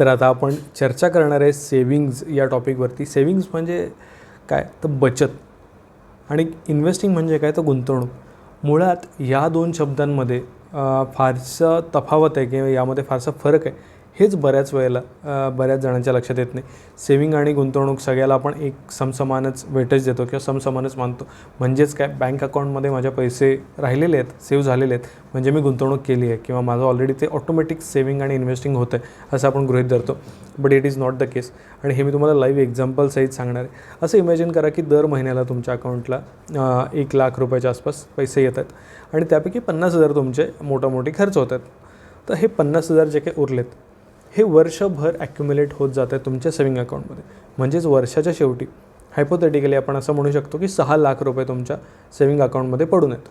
तर आता आपण चर्चा करणार आहे सेविंग्ज या टॉपिकवरती सेविंग्ज म्हणजे काय? तर बचत. आणि इन्व्हेस्टिंग म्हणजे काय? तर गुंतवणूक. मुळात या दोन शब्दांमध्ये फारसं तफावत आहे किंवा यामध्ये फारसा फरक आहे. हेच बऱ्याच वेळेला बऱ्याच जणांच्या लक्षात येत नाही. सेविंग आणि गुंतवणूक सगळ्याला आपण एक समसमानच वेटेज देतो किंवा समसमानच मानतो. म्हणजेच काय? बँक अकाउंटमध्ये माझे पैसे राहिलेले आहेत सेव्ह झालेले आहेत. म्हणजे मी गुंतवणूक केली आहे किंवा माझं ऑलरेडी ते ऑटोमॅटिक सेविंग आणि इन्व्हेस्टिंग होतं आहे असं आपण गृहित धरतो. But it is not the case आणि हे मी तुम्हाला लाईव्ह एक्झाम्पल सहित सांगणार आहे. असं इमॅजिन करा की दर महिन्याला तुमच्या अकाउंटला एक लाख रुपयाच्या आसपास पैसे येत आहेत आणि त्यापैकी पन्नास हजार तुमचे मोठामोठी खर्च होत आहेत तर हे पन्नास हजार जे काही उरलेत हे वर्षभर ॲक्युम्युलेट होत जात आहे तुमच्या सेविंग अकाउंटमध्ये म्हणजेच वर्षाच्या शेवटी हायपोथेटिकली आपण असं म्हणू शकतो की सहा लाख रुपये तुमच्या सेविंग अकाउंटमध्ये पडून आहेत.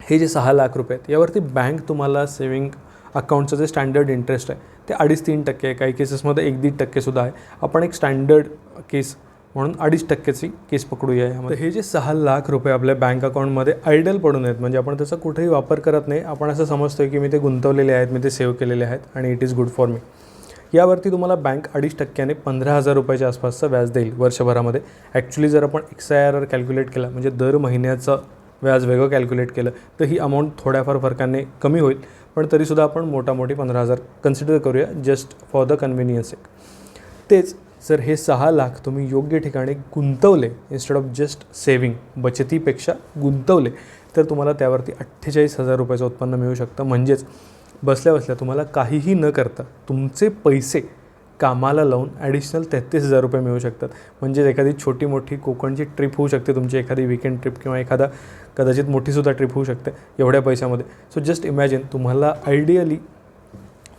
हे जे सहा लाख रुपये आहेत यावरती बँक तुम्हाला सेविंग अकाउंटचं जे स्टँडर्ड इंटरेस्ट आहे ते अडीच तीन टक्के आहे. काही केसेसमध्ये एक दीड टक्केसुद्धा आहे. आपण एक स्टँडर्ड केस म्हणून अडीच टक्क्याची केस पकडूया यामध्ये. हे जे सहा लाख रुपये आपल्या बँक अकाउंटमध्ये आयडल पडून आहेत म्हणजे आपण त्याचा कुठेही वापर करत नाही आपण असं समजतो की मी ते गुंतवलेले आहेत मी ते सेव्ह केलेले आहेत आणि it is good for me यावरती तुम्हाला बँक अडीच टक्क्याने पंधरा हजार रुपयाच्या आसपासचं व्याज देईल वर्षभरामध्ये. ॲक्च्युली जर आपण X I R R calculate केला म्हणजे दर महिन्याचं व्याज वेगळं कॅल्क्युलेट केलं तर ही अमाऊंट थोड्याफार फरकाने कमी होईल. पण तरीसुद्धा आपण मोठामोठी पंधरा हजार कन्सिडर करूया जस्ट फॉर द कन्व्हिनियन्स एक तेच जर हे सहा लाख तुम्ही योग्य ठिकाणी गुंतवले इन्स्टेड ऑफ जस्ट सेविंग बचतीपेक्षा गुंतवले तर तुम्हाला त्यावरती अठ्ठेचाळीस हजार रुपयाचं उत्पन्न मिळू शकतं. म्हणजेच बसल्या बसल्या तुम्हाला काहीही न करता तुमचे पैसे कामाला लावून ॲडिशनल तेहतीस हजार रुपये मिळू शकतात. म्हणजेच एखादी छोटी मोठी कोकणची ट्रिप होऊ शकते तुमची एखादी विकेंड ट्रिप किंवा एखादा कदाचित मोठीसुद्धा ट्रिप होऊ शकते एवढ्या पैशामध्ये. सो जस्ट इमॅजिन तुम्हाला आयडियली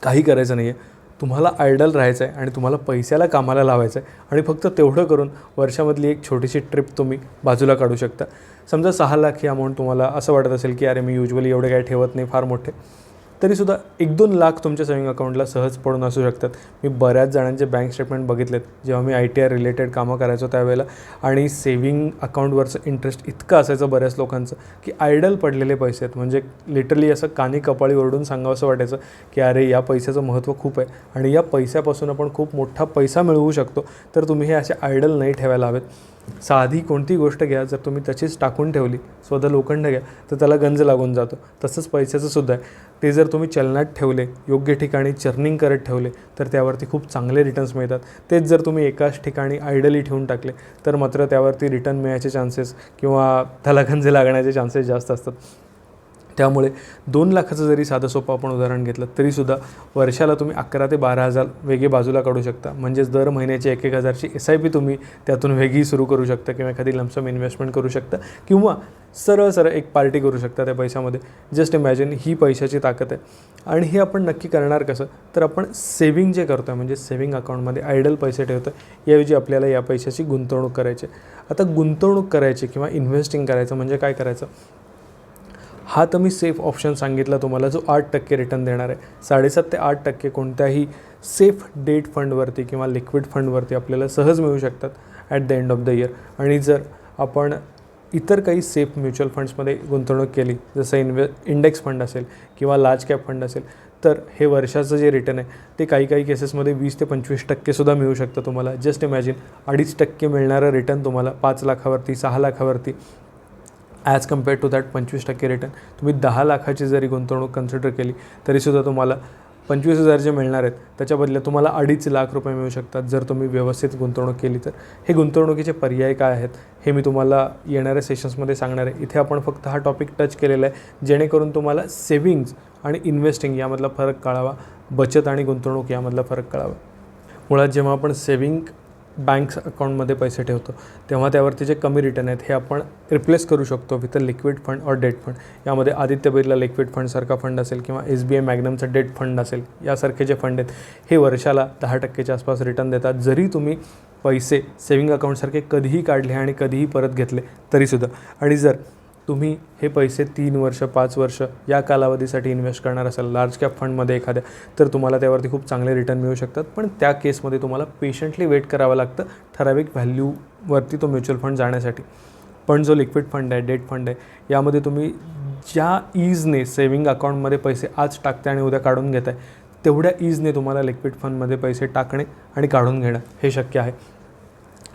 काही करायचं नाही आहे तुम्हाला आयडल राहायचं आहे आणि तुम्हाला पैशाला कामाला लावायचं आहे आणि फक्त तेवढं करून वर्षामधली एक छोटीशी ट्रिप तुम्ही बाजूला काढू शकता. समजा सहा लाख ही अमाऊंट तुम्हाला असं वाटत असेल की अरे मी युजली एवढे काही ठेवत नाही फार मोठे. तरीसुद्धा एक दोन लाख तुमच्या सेविंग अकाउंटला सहज पडून असू शकतात. मी बऱ्याच जणांचे बँक स्टेटमेंट बघितलेत. जेव्हा मी आय टी आर रिलेटेड कामं करायचो त्यावेळेला आणि सेविंग अकाउंटवरचं इंटरेस्ट इतकं असायचं बऱ्याच लोकांचं की आयडल पडलेले पैसे आहेत. म्हणजे लिटरली असं कानी कपाळी ओरडून सांगावं असं वाटायचं की अरे या पैशाचं महत्त्व खूप आहे आणि या पैशापासून आपण खूप मोठा पैसा मिळवू शकतो. तर तुम्ही हे असे आयडल नाही ठेवायला हवेत. साधी कोणती गोष्ट घ्या जर तुम्ही तशीच टाकून ठेवली स्वतः लोखंड घ्या तर त्याला गंज लागून जातो. तसंच पैशाचं सुद्धा आहे. ते जर तुम्ही चलनात ठेवले योग्य ठिकाणी चर्निंग करत ठेवले तर त्यावरती खूप चांगले रिटर्न्स मिळतात. तेच जर तुम्ही एकाच ठिकाणी आयडली ठेवून टाकले तर मात्र त्यावरती रिटर्न मिळायचे चान्सेस किंवा त्याला गंज लागण्याचे चान्सेस जास्त असतात. त्यामुळे दोन लाखाचं जरी साधं सोपं आपण उदाहरण घेतलं तरीसुद्धा वर्षाला तुम्ही अकरा ते बारा हजार वेगळे बाजूला काढू शकता. म्हणजेच दर महिन्याची एक एक हजारची एस आय पी तुम्ही त्यातून वेगळी सुरू करू शकता किंवा एखादी लमसम इन्व्हेस्टमेंट करू शकता किंवा सरळ सरळ एक पार्टी करू शकता त्या पैशामध्ये. जस्ट इमॅजिन ही पैशाची ताकद आहे. आणि हे आपण नक्की करणार कसं? तर आपण सेव्हिंग जे करतो आहे म्हणजे सेव्हिंग अकाउंटमध्ये आयडल पैसे ठेवतो आहे याऐवजी आपल्याला या पैशाची गुंतवणूक करायची आता गुंतवणूक करायची किंवा इन्व्हेस्टिंग करायचं म्हणजे काय करायचं? हा तर मी सेफ ऑप्शन सांगितला तुम्हाला जो आठ टक्के रिटर्न देणार आहे. साडेसात ते आठ टक्के कोणत्याही सेफ डेट फंडवरती किंवा लिक्विड फंडवरती आपल्याला सहज मिळू शकतात at the end of the year आणि जर आपण इतर काही सेफ म्युच्युअल फंड्समध्ये गुंतवणूक केली जसं इन्व्हे इंडेक्स फंड असेल किंवा लार्ज कॅप फंड असेल तर हे वर्षाचं जे रिटर्न आहे ते काही काही केसेसमध्ये वीस ते पंचवीस टक्केसुद्धा मिळू शकतं तुम्हाला. जस्ट इमॅजिन अडीच टक्के मिळणारं रिटर्न तुम्हाला पाच लाखावरती सहा लाखावरती ॲज कंपेअर टू दॅट पंचवीस टक्के रिटर्न तुम्ही दहा लाखाची जरी गुंतवणूक कन्सिडर केली तरीसुद्धा तुम्हाला पंचवीस हजार जे मिळणार आहेत त्याच्या बदल्यात तुम्हाला अडीच लाख रुपये मिळू शकतात जर तुम्ही व्यवस्थित गुंतवणूक केली तर. हे गुंतवणुकीचे पर्याय काय आहेत हे मी तुम्हाला येणाऱ्या सेशन्समध्ये सांगणार आहे. इथे आपण फक्त हा टॉपिक टच केलेला आहे जेणेकरून तुम्हाला सेविंग्ज आणि इन्व्हेस्टिंग यामधला फरक कळावा बचत आणि गुंतवणूक यामधला फरक कळावा. मुळात जेव्हा आपण सेव्हिंग बँक अकाउंटमध्ये पैसे ठेवतो. तेव्हा त्यावरती जे कमी रिटर्न आहेत हे आपण रिप्लेस करू शकतो with a liquid fund or debt fund यामध्ये आदित्य बिर्ला लिक्विड फंडसारखा फंड असेल किंवा एस बी आय मॅग्नमचा डेट फंड असेल यासारखे जे फंड आहेत हे वर्षाला दहा टक्केच्या आसपास रिटर्न देतात. जरी तुम्ही पैसे सेविंग अकाउंटसारखे कधीही काढले आणि कधीही परत घेतले तरीसुद्धा. आणि जर तुम्ही हे पैसे तीन वर्ष पाच वर्ष या कालावधीसाठी इन्व्हेस्ट करणार असाल लार्ज कॅप फंडमध्ये एखाद्या तर तुम्हाला त्यावरती खूप चांगले रिटर्न मिळू शकतात. पण त्या केसमध्ये तुम्हाला पेशंटली वेट करावं लागतं ठराविक व्हॅल्यूवरती तो म्युच्युअल फंड जाण्यासाठी. पण जो लिक्विड फंड आहे डेट फंड आहे यामध्ये तुम्ही ज्या ईजने सेविंग अकाउंटमध्ये पैसे आज टाकते आणि उद्या काढून घेत आहे तेवढ्या ईजने तुम्हाला लिक्विड फंडमध्ये पैसे टाकणे आणि काढून घेणं हे शक्य आहे.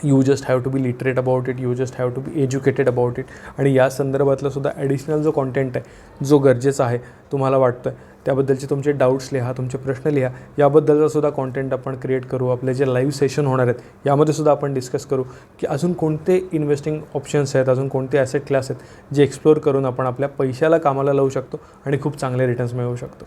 You just have to be literate about it you just have to be educated about it आणि या संदर्भातला सुद्धा ॲडिशनल जो कॉन्टेंट आहे जो गरजेचा आहे तुम्हाला वाटतं आहे त्याबद्दलचे तुमचे डाऊट्स लिहा तुमचे प्रश्न लिहा. याबद्दलचा सुद्धा कॉन्टेंट आपण क्रिएट करू. आपले जे लाईव्ह सेशन होणार आहेत यामध्ये सुद्धा आपण डिस्कस करू की अजून कोणते इन्व्हेस्टिंग ऑप्शन्स आहेत अजून कोणते ॲसेट क्लास आहेत जे एक्सप्लोअर करून आपण आपल्या पैशाला कामाला लावू शकतो आणि खूप चांगले रिटर्न्स मिळवू शकतो.